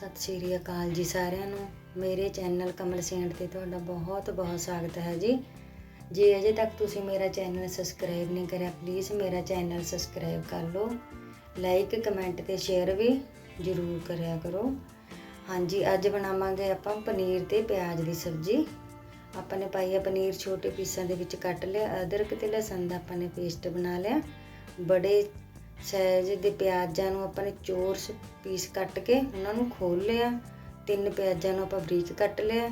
ਸਤਿ ਸ਼੍ਰੀ ਅਕਾਲ ਜੀ ਸਾਰਿਆਂ ਨੂੰ। ਮੇਰੇ ਚੈਨਲ ਕਮਲ ਸੇਂਟ ਤੇ ਤੁਹਾਡਾ ਬਹੁਤ ਬਹੁਤ ਸਵਾਗਤ ਹੈ ਜੀ। ਜੇ ਅਜੇ ਤੱਕ ਤੁਸੀਂ ਮੇਰਾ ਚੈਨਲ ਸਬਸਕ੍ਰਾਈਬ ਨਹੀਂ ਕਰਿਆ ਪਲੀਜ਼ ਮੇਰਾ ਚੈਨਲ ਸਬਸਕ੍ਰਾਈਬ ਕਰ ਲਓ। ਲਾਈਕ ਕਮੈਂਟ ਤੇ ਸ਼ੇਅਰ ਵੀ ਜ਼ਰੂਰ ਕਰਿਆ ਕਰੋ। ਹਾਂਜੀ, ਅੱਜ ਬਣਾਵਾਂਗੇ ਆਪਾਂ ਪਨੀਰ ਤੇ ਪਿਆਜ਼ ਦੀ ਸਬਜ਼ੀ। ਆਪਾਂ ਨੇ ਪਾਈ ਆ ਪਨੀਰ, ਛੋਟੇ ਪੀਸਾਂ ਦੇ ਵਿੱਚ ਕੱਟ ਲਿਆ, ਅਦਰਕ ਤੇ ਲਸਣ ਦਾ ਆਪਾਂ ਨੇ ਪੇਸਟ ਬਣਾ ਲਿਆ। ਬੜੇ ਸਾਈਜ਼ ਦੇ ਪਿਆਜ਼ਾਂ ਨੂੰ ਆਪਾਂ ਨੇ ਚੋਰਸ ਪੀਸ ਕੱਟ ਕੇ ਉਹਨਾਂ ਨੂੰ ਖੋਲ ਲਿਆ। ਤਿੰਨ ਪਿਆਜ਼ਾਂ ਨੂੰ ਆਪਾਂ ਬਰੀਕ ਕੱਟ ਲਿਆ।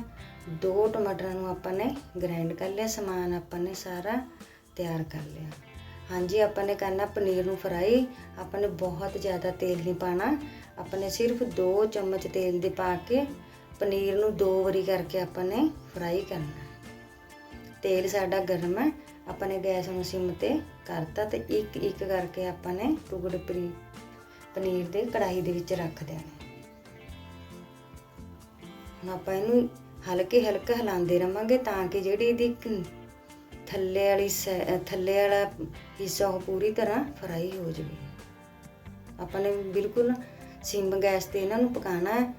ਦੋ ਟਮਾਟਰਾਂ ਨੂੰ ਆਪਾਂ ਨੇ ਗ੍ਰਾਈਂਡ ਕਰ ਲਿਆ। ਸਮਾਨ ਆਪਾਂ ਨੇ ਸਾਰਾ ਤਿਆਰ ਕਰ ਲਿਆ। ਹਾਂਜੀ, ਆਪਾਂ ਨੇ ਕਰਨਾ ਪਨੀਰ ਨੂੰ ਫਰਾਈ। ਆਪਾਂ ਨੇ ਬਹੁਤ ਜ਼ਿਆਦਾ ਤੇਲ ਨਹੀਂ ਪਾਣਾ। ਆਪਾਂ ਨੇ ਸਿਰਫ 2 ਚਮਚ ਤੇਲ ਦੇ ਪਾ ਕੇ ਪਨੀਰ ਨੂੰ ਦੋ ਵਾਰੀ ਕਰਕੇ ਆਪਾਂ ਨੇ ਫਰਾਈ ਕਰਨਾ। ਤੇਲ ਸਾਡਾ ਗਰਮ ਹੈ। ਆਪਾਂ ਨੇ ਗੈਸ ਨੂੰ ਸਿਮ ਤੇ ਕਰਤਾ ਤੇ ਇੱਕ ਇੱਕ ਕਰਕੇ ਆਪਾਂ ਨੇ ਟੁਕੜੇ ਪਰੀ ਪਨੀਰ ਦੇ ਕੜਾਈ ਦੇ ਵਿੱਚ ਰੱਖ ਦੇਣਾ। ਹੁਣ ਆਪਾਂ ਇਹਨੂੰ ਹਲਕੇ ਹਲਕੇ ਹਿਲਾਉਂਦੇ ਰਵਾਂਗੇ ਤਾਂ ਕਿ ਜਿਹੜੀ ਇਹਦੀ ਥੱਲੇ ਵਾਲੀ ਸੈ- ਥੱਲੇ ਵਾਲਾ ਹਿੱਸਾ ਉਹ ਪੂਰੀ ਤਰ੍ਹਾਂ ਫਰਾਈ ਹੋ ਜਾਵੇ। ਆਪਾਂ ਨੇ ਬਿਲਕੁਲ ਸਿਮ ਗੈਸ ਤੇ ਇਹਨਾਂ ਨੂੰ ਪਕਾਉਣਾ ਹੈ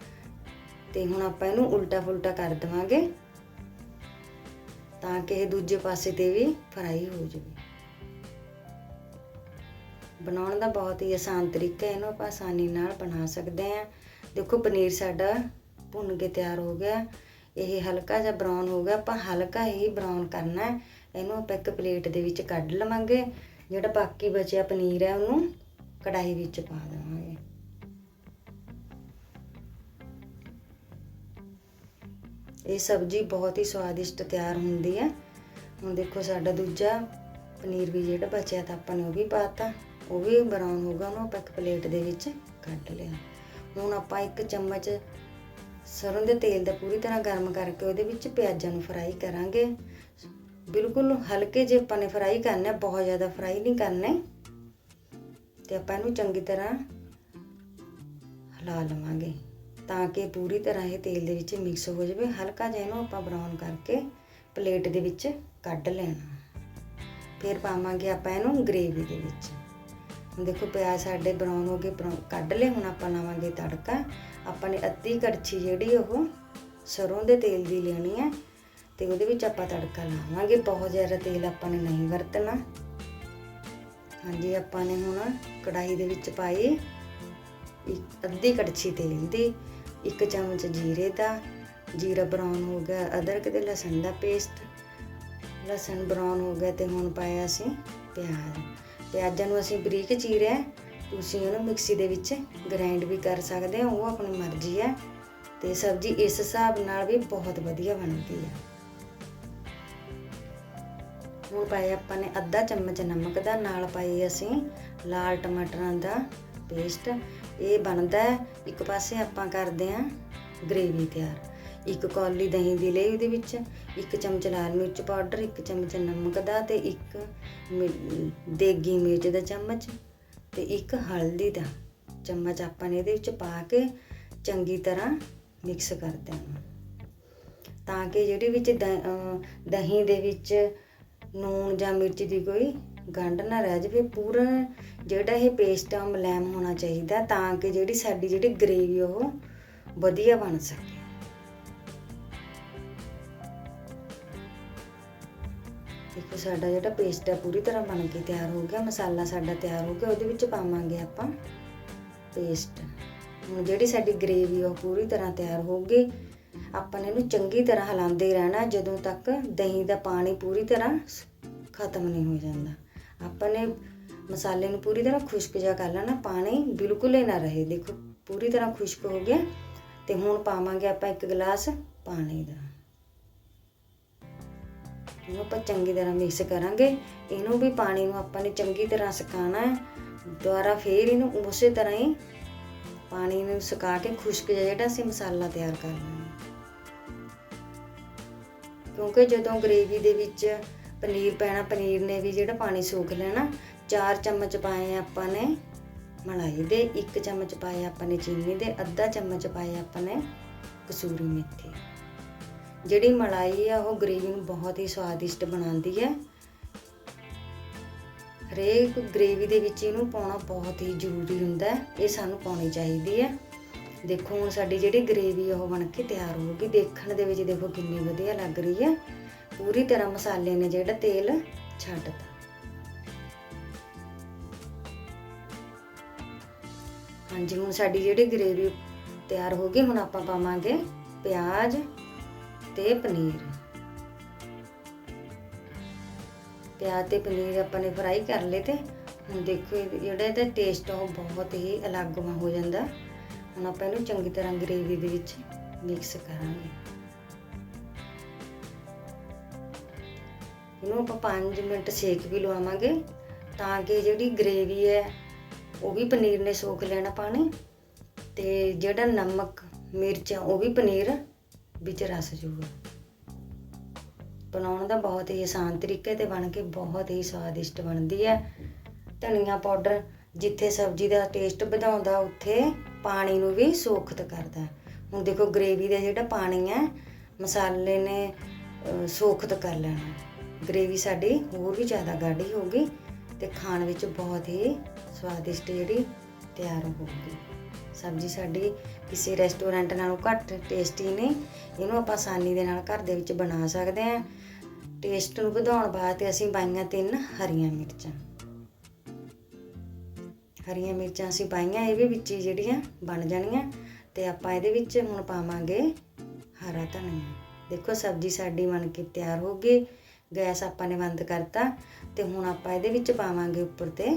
ਤੇ ਹੁਣ ਆਪਾਂ ਇਹਨੂੰ ਉਲਟਾ ਫੁਲਟਾ ਕਰ ਦੇਵਾਂਗੇ। ਤਾਂ ਕਿ ਇਹ ਦੂਜੇ ਪਾਸੇ ਤੇ ਵੀ ਫਰਾਈ ਹੋ ਜਾਵੇ। ਬਣਾਉਣ ਦਾ ਬਹੁਤ ਹੀ ਆਸਾਨ ਤਰੀਕਾ ਹੈ, ਇਹਨੂੰ ਆਪਾਂ ਆਸਾਨੀ ਨਾਲ ਬਣਾ ਸਕਦੇ ਹਾਂ। ਦੇਖੋ, ਪਨੀਰ ਸਾਡਾ ਭੁੰਨ ਕੇ ਤਿਆਰ ਹੋ ਗਿਆ। ਇਹ ਹਲਕਾ ਜਿਹਾ ਬਰਾਊਨ ਹੋ ਗਿਆ। ਆਪਾਂ ਹਲਕਾ ਹੀ ਬਰਾਊਨ ਕਰਨਾ ਹੈ। ਇਹਨੂੰ ਆਪਾਂ ਇੱਕ ਪਲੇਟ ਦੇ ਵਿੱਚ ਕੱਢ ਲਵਾਂਗੇ। ਜਿਹੜਾ ਬਾਕੀ ਬਚਿਆ ਪਨੀਰ ਹੈ, ਉਹਨੂੰ ਕੜਾਹੀ ਵਿੱਚ ਪਾ ਦੇਵਾਂਗੇ। ਇਹ ਸਬਜ਼ੀ ਬਹੁਤ ਹੀ ਸਵਾਦਿਸ਼ਟ ਤਿਆਰ ਹੁੰਦੀ ਹੈ। ਹੁਣ ਦੇਖੋ ਸਾਡਾ ਦੂਜਾ ਪਨੀਰ ਵੀ ਜਿਹੜਾ ਬਚਿਆ ਤਾਂ ਆਪਾਂ ਨੇ ਉਹ ਵੀ ਪਾਤਾ। ਉਹ ਵੀ ਬਰਾਊਨ ਹੋਗਾ ਉਹਨੂੰ ਆਪਾਂ ਇੱਕ ਪਲੇਟ ਦੇ ਵਿੱਚ ਕੱਢ ਲਿਆ। ਹੁਣ ਆਪਾਂ ਇੱਕ ਚਮਚ ਸਰੋਂ ਦੇ ਤੇਲ ਦਾ ਪੂਰੀ ਤਰ੍ਹਾਂ ਗਰਮ ਕਰਕੇ ਉਹਦੇ ਵਿੱਚ ਪਿਆਜ਼ਾਂ ਨੂੰ ਫਰਾਈ ਕਰਾਂਗੇ। ਬਿਲਕੁਲ ਹਲਕੇ ਜਿਹੇ ਆਪਾਂ ਨੇ ਫਰਾਈ ਕਰਨਾ ਬਹੁਤ ਜ਼ਿਆਦਾ ਫਰਾਈ ਨਹੀਂ ਕਰਨੇ ਤੇ ਆਪਾਂ ਇਹਨੂੰ ਚੰਗੀ ਤਰ੍ਹਾਂ ਹਿਲਾ ਲਵਾਂਗੇ। ਤਾਂ ਕਿ ਪੂਰੀ ਤਰ੍ਹਾਂ ਇਹ ਤੇਲ ਦੇ ਵਿੱਚ ਮਿਕਸ ਹੋ ਜਾਵੇ। ਹਲਕਾ ਜਿਹਾ ਇਹਨੂੰ ਆਪਾਂ ਬਰਾਊਨ ਕਰਕੇ ਪਲੇਟ ਦੇ ਵਿੱਚ ਕੱਢ ਲੈਣਾ। ਫਿਰ ਪਾਵਾਂਗੇ ਆਪਾਂ ਇਹਨੂੰ ਗ੍ਰੇਵੀ ਦੇ ਵਿੱਚ। ਹੁਣ ਦੇਖੋ ਪਿਆਜ਼ ਸਾਡੇ ਬਰਾਊਨ ਹੋ ਗਏ ਬਰਾਊਨ ਕੱਢ ਲਏ, ਹੁਣ ਆਪਾਂ ਲਾਵਾਂਗੇ ਤੜਕਾ। ਆਪਾਂ ਨੇ ਅੱਧੀ ਕੜਛੀ ਜਿਹੜੀ ਉਹ ਸਰੋਂ ਦੇ ਤੇਲ ਦੀ ਲੈਣੀ ਹੈ, ਤੇ ਉਹਦੇ ਵਿੱਚ ਆਪਾਂ ਤੜਕਾ ਲਾਵਾਂਗੇ। ਬਹੁਤ ਜ਼ਿਆਦਾ ਤੇਲ ਆਪਾਂ ਨੇ ਨਹੀਂ ਵਰਤਣਾ। ਹਾਂਜੀ, ਆਪਾਂ ਨੇ ਹੁਣ ਕੜਾਹੀ ਦੇ ਵਿੱਚ ਪਾਈ ਇੱਕ ਅੱਧੀ ਕੜਛੀ ਤੇਲ ਦੀ। ਇੱਕ ਚਮਚ ਜੀਰੇ ਦਾ, ਜੀਰਾ ਬਰਾਊਨ ਹੋ ਗਿਆ, ਅਦਰਕ ਤੇ ਲਸਣ ਦਾ ਪੇਸਟ ਲਸਣ ਬਰਾਊਨ ਹੋ ਗਿਆ ਤੇ ਹੁਣ ਪਾਇਆ ਅਸੀਂ ਪਿਆਜ਼। ਪਿਆਜ਼ਾਂ ਨੂੰ ਅਸੀਂ ਬਰੀਕ ਚੀਰਿਆ ਤੁਸੀਂ ਉਹਨੂੰ ਮਿਕਸੀ ਦੇ ਵਿੱਚ ਗ੍ਰਾਈਂਡ ਵੀ ਕਰ ਸਕਦੇ ਹੋ, ਉਹ ਆਪਣੀ ਮਰਜ਼ੀ ਹੈ। ਤੇ ਸਬਜ਼ੀ ਇਸ ਹਿਸਾਬ ਨਾਲ ਵੀ ਬਹੁਤ ਵਧੀਆ ਬਣਦੀ ਹੈ। ਹੁਣ ਪਾਇਆ ਆਪਾਂ ਨੇ ਅੱਧਾ ਚਮਚ ਨਮਕ ਦਾ, ਨਾਲ ਪਾਈ ਅਸੀਂ ਲਾਲ ਟਮਾਟਰਾਂ ਦਾ। ਪੇਸਟ ਇਹ ਬਣਦਾ ਹੈ। ਇੱਕ ਪਾਸੇ ਆਪਾਂ ਕਰਦੇ ਆਂ ਗ੍ਰੇਵੀ ਤਿਆਰ। ਇੱਕ ਕੌਲੀ ਦਹੀਂ ਦੀ ਲਈ ਉਹਦੇ ਵਿੱਚ ਇੱਕ ਚਮਚ ਲਾਲ ਮਿਰਚ ਪਾਊਡਰ, ਇੱਕ ਚਮਚ ਨਮਕ ਦਾ ਤੇ ਇੱਕ ਦੇਗੀ ਮਿਰਚ ਦਾ ਚਮਚ ਤੇ ਇੱਕ ਹਲਦੀ ਦਾ ਚਮਚ ਆਪਾਂ ਨੇ ਇਹਦੇ ਵਿੱਚ ਪਾ ਕੇ ਚੰਗੀ ਤਰ੍ਹਾਂ ਮਿਕਸ ਕਰ ਦੇਣਾ। ਤਾਂ ਕਿ ਜਿਹੜੀ ਵਿੱਚ ਦਹੀਂ ਦੇ ਵਿੱਚ ਨੂਣ ਜਾਂ ਮਿਰਚ ਦੀ ਕੋਈ ਗੰਢ ਨਾ ਰਹਿ ਜਾਵੇ, ਪੂਰਾ ਜਿਹੜਾ ਇਹ ਪੇਸਟ ਆ ਉਹ ਮੁਲਾਇਮ ਹੋਣਾ ਚਾਹੀਦਾ ਤਾਂ ਕਿ ਜਿਹੜੀ ਸਾਡੀ ਜਿਹੜੀ ਗ੍ਰੇਵੀ ਉਹ ਵਧੀਆ ਬਣ ਸਕੇ। ਦੇਖੋ, ਸਾਡਾ ਜਿਹੜਾ ਪੇਸਟ ਆ ਪੂਰੀ ਤਰ੍ਹਾਂ ਬਣ ਕੇ ਤਿਆਰ ਹੋ ਗਿਆ, ਮਸਾਲਾ ਸਾਡਾ ਤਿਆਰ ਹੋ ਗਿਆ, ਉਹਦੇ ਵਿੱਚ ਪਾਵਾਂਗੇ ਆਪਾਂ ਪੇਸਟ ਹੁਣ ਜਿਹੜੀ ਸਾਡੀ ਗ੍ਰੇਵੀ ਉਹ ਪੂਰੀ ਤਰ੍ਹਾਂ ਤਿਆਰ ਹੋ ਗਈ, ਆਪਾਂ ਨੇ ਇਹਨੂੰ ਚੰਗੀ ਤਰ੍ਹਾਂ ਹਿਲਾਉਂਦੇ ਰਹਿਣਾ, ਜਦੋਂ ਤੱਕ ਦਹੀਂ ਦਾ ਪਾਣੀ ਪੂਰੀ ਤਰ੍ਹਾਂ ਖਤਮ ਨਹੀਂ ਹੋ ਜਾਂਦਾ। ਆਪਾਂ ਨੇ ਮਸਾਲੇ ਨੂੰ ਪੂਰੀ ਤਰ੍ਹਾਂ ਖੁਸ਼ਕ ਜਾ ਕਰ ਲੈਣਾ, ਪਾਣੀ ਬਿਲਕੁਲ ਹੀ ਨਾ ਰਹੇ। ਦੇਖੋ, ਪੂਰੀ ਤਰ੍ਹਾਂ ਖੁਸ਼ਕ ਹੋ ਗਿਆ। ਤੇ ਹੁਣ ਪਾਵਾਂਗੇ ਆਪਾਂ ਇੱਕ ਗਲਾਸ ਪਾਣੀ ਦਾ। ਇਹਨੂੰ ਆਪਾਂ ਚੰਗੀ ਤਰ੍ਹਾਂ ਮਿਕਸ ਕਰਾਂਗੇ। ਇਹਨੂੰ ਵੀ ਪਾਣੀ ਨੂੰ ਆਪਾਂ ਨੇ ਚੰਗੀ ਤਰ੍ਹਾਂ ਸੁਕਾਉਣਾ ਹੈ। ਦੁਬਾਰਾ ਫੇਰ ਇਹਨੂੰ ਉਸੇ ਤਰ੍ਹਾਂ ਹੀ ਪਾਣੀ ਨੂੰ ਸੁਕਾ ਕੇ ਖੁਸ਼ਕ ਜਿਹਾ ਜਿਹੜਾ ਅਸੀਂ ਮਸਾਲਾ ਤਿਆਰ ਕਰ ਲੈਣਾ। ਕਿਉਂਕਿ ਜਦੋਂ ਗ੍ਰੇਵੀ ਦੇ ਵਿੱਚ ਪਨੀਰ ਪੈਣਾ, ਪਨੀਰ ਨੇ ਵੀ ਜਿਹੜਾ ਪਾਣੀ ਸੋਖ ਲੈਣਾ 4 ਚਮਚ ਪਾਏ ਆਪਾਂ ਨੇ ਮਲਾਈ ਦੇ 1 ਚਮਚ ਪਾਏ ਆਪਾਂ ਨੇ ਚੀਨੀ ਦੇ, ਅੱਧਾ ਚਮਚ ਪਾਏ ਆਪਾਂ ਨੇ ਕਸੂਰੀ ਮੇਥੀ। ਜਿਹੜੀ ਮਲਾਈ ਆ, ਉਹ ਗ੍ਰੇਵੀ ਨੂੰ ਬਹੁਤ ਹੀ ਸਵਾਦਿਸ਼ਟ ਬਣਾਉਂਦੀ ਹੈ। ਹਰੇਕ ਗ੍ਰੇਵੀ ਦੇ ਵਿੱਚ ਇਹਨੂੰ ਪਾਉਣਾ ਬਹੁਤ ਹੀ ਜ਼ਰੂਰੀ ਹੁੰਦਾ ਹੈ, ਇਹ ਸਾਨੂੰ ਪਾਉਣੀ ਚਾਹੀਦੀ ਹੈ। ਦੇਖੋ ਹੁਣ ਸਾਡੀ ਜਿਹੜੀ ਗ੍ਰੇਵੀ ਉਹ ਬਣ ਕੇ ਤਿਆਰ ਹੋ ਗਈ। ਦੇਖਣ ਦੇ ਵਿੱਚ ਦੇਖੋ ਕਿੰਨੀ ਵਧੀਆ ਲੱਗ ਰਹੀ ਹੈ। ਪੂਰੀ ਤਰ੍ਹਾਂ ਮਸਾਲੇ ਨੇ ਜਿਹੜਾ ਤੇਲ ਛੱਡਤਾ ਹਾਂਜੀ, ਹੁਣ ਸਾਡੀ ਜਿਹੜੀ ਗ੍ਰੇਵੀ ਤਿਆਰ ਹੋ ਗਈ, ਹੁਣ ਆਪਾਂ ਪਾਵਾਂਗੇ ਪਿਆਜ਼ ਤੇ ਪਨੀਰ। ਪਿਆਜ਼ ਤੇ ਪਨੀਰ ਆਪਾਂ ਨੇ ਫਰਾਈ ਕਰ ਲਏ ਤੇ ਹੁਣ ਦੇਖੋ ਇਹ ਜਿਹੜਾ ਇਹਦਾ ਟੇਸਟ ਉਹ ਬਹੁਤ ਹੀ ਅਲੱਗ ਹੋ ਜਾਂਦਾ। ਹੁਣ ਆਪਾਂ ਇਹਨੂੰ ਚੰਗੀ ਤਰ੍ਹਾਂ ਗ੍ਰੇਵੀ ਦੇ ਵਿੱਚ ਮਿਕਸ ਕਰਾਂਗੇ। ਇਹਨੂੰ ਆਪਾਂ 5 ਮਿੰਟ ਸੇਕ ਵੀ ਲਵਾਵਾਂਗੇ ਤਾਂ ਕਿ ਜਿਹੜੀ ਗ੍ਰੇਵੀ ਹੈ, ਉਹ ਵੀ ਪਨੀਰ ਨੇ ਸੋਖ ਲੈਣਾ ਪਾਣੀ ਤੇ ਜਿਹੜਾ ਨਮਕ, ਮਿਰਚ ਆ, ਉਹ ਵੀ ਪਨੀਰ ਵਿੱਚ ਰਸ ਜੂਗਾ ਬਣਾਉਣ ਦਾ ਬਹੁਤ ਹੀ ਆਸਾਨ ਤਰੀਕੇ ਤੇ ਬਣ ਕੇ ਬਹੁਤ ਹੀ ਸਵਾਦਿਸ਼ਟ ਬਣਦੀ ਹੈ। ਧਨੀਆ ਪਾਊਡਰ ਜਿੱਥੇ ਸਬਜ਼ੀ ਦਾ ਟੇਸਟ ਵਧਾਉਂਦਾ, ਉੱਥੇ ਪਾਣੀ ਨੂੰ ਵੀ ਸੋਖਤ ਕਰਦਾ ਹੁਣ ਦੇਖੋ ਗ੍ਰੇਵੀ ਦਾ ਜਿਹੜਾ ਪਾਣੀ ਹੈ, ਮਸਾਲੇ ਨੇ ਸੋਖਤ ਕਰ ਲੈਣਾ। ਗ੍ਰੇਵੀ ਸਾਡੀ ਹੋਰ ਵੀ ਜ਼ਿਆਦਾ ਗਾੜੀ ਗਈ ਤੇ ਖਾਣ ਵਿੱਚ ਬਹੁਤ ਹੀ ਸਵਾਦਿਸ਼ਟ ਜਿਹੜੀ ਤਿਆਰ ਹੋਊਗੀ ਸਬਜ਼ੀ ਸਾਡੀ ਕਿਸੇ ਰੈਸਟੋਰੈਂਟ ਨਾਲੋਂ ਘੱਟ ਟੇਸਟੀ ਨਹੀਂ ਇਹਨੂੰ ਆਪਾਂ ਆਸਾਨੀ ਦੇ ਨਾਲ ਘਰ ਦੇ ਵਿੱਚ ਬਣਾ ਸਕਦੇ ਹਾਂ। ਟੇਸਟ ਨੂੰ ਵਧਾਉਣ ਵਾਸਤੇ ਅਸੀਂ ਪਾਈਆਂ ਤਿੰਨ ਹਰੀਆਂ ਮਿਰਚਾਂ। ਹਰੀਆਂ ਮਿਰਚਾਂ ਅਸੀਂ ਪਾਈਆਂ, ਇਹ ਵੀ ਵਿੱਚ ਹੀ ਜਿਹੜੀਆਂ ਬਣ ਜਾਣੀਆਂ ਤੇ ਆਪਾਂ ਇਹਦੇ ਵਿੱਚ ਹੁਣ ਪਾਵਾਂਗੇ ਹਰਾ ਧਨੀਆ। ਦੇਖੋ ਸਬਜ਼ੀ ਸਾਡੀ ਬਣ ਕੇ ਤਿਆਰ ਹੋ ਗਈ। ਗੈਸ ਆਪਾਂ ਨੇ ਬੰਦ ਕਰਤਾ ਤੇ ਹੁਣ ਆਪਾਂ ਇਹਦੇ ਵਿੱਚ ਪਾਵਾਂਗੇ ਉੱਪਰ ਤੇ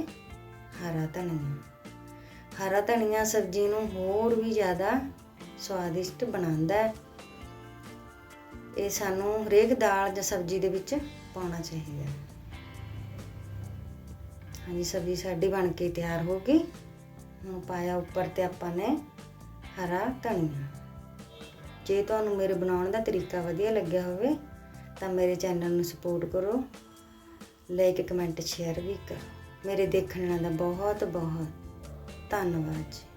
ਹਰਾ ਧਨੀਆ। ਹਰਾ ਧਨੀਆ ਸਬਜ਼ੀ ਨੂੰ ਹੋਰ ਵੀ ਜ਼ਿਆਦਾ ਸਵਾਦਿਸ਼ਟ ਬਣਾਉਂਦਾ ਹੈ। ਇਹ ਸਾਨੂੰ ਹਰੇਕ ਦਾਲ ਜਾਂ ਸਬਜ਼ੀ ਦੇ ਵਿੱਚ ਪਾਉਣਾ ਚਾਹੀਦਾ ਹੈ। ਹਾਂਜੀ, ਸਬਜ਼ੀ ਸਾਡੀ ਬਣ ਕੇ ਤਿਆਰ ਹੋ ਗਈ। ਹੁਣ ਪਾਇਆ ਉੱਪਰ ਤੇ ਆਪਾਂ ਨੇ ਹਰਾ ਧਨੀਆ। ਜੇ ਤੁਹਾਨੂੰ ਮੇਰੇ ਬਣਾਉਣ ਦਾ ਤਰੀਕਾ ਵਧੀਆ ਲੱਗਿਆ ਹੋਵੇ ਤਾਂ ਮੇਰੇ ਚੈਨਲ ਨੂੰ ਸਪੋਰਟ ਕਰੋ। ਲਾਈਕ, ਕਮੈਂਟ, ਸ਼ੇਅਰ ਵੀ ਕਰੋ। ਮੇਰੇ ਦੇਖਣ ਦਾ ਬਹੁਤ ਬਹੁਤ ਧੰਨਵਾਦ ਜੀ।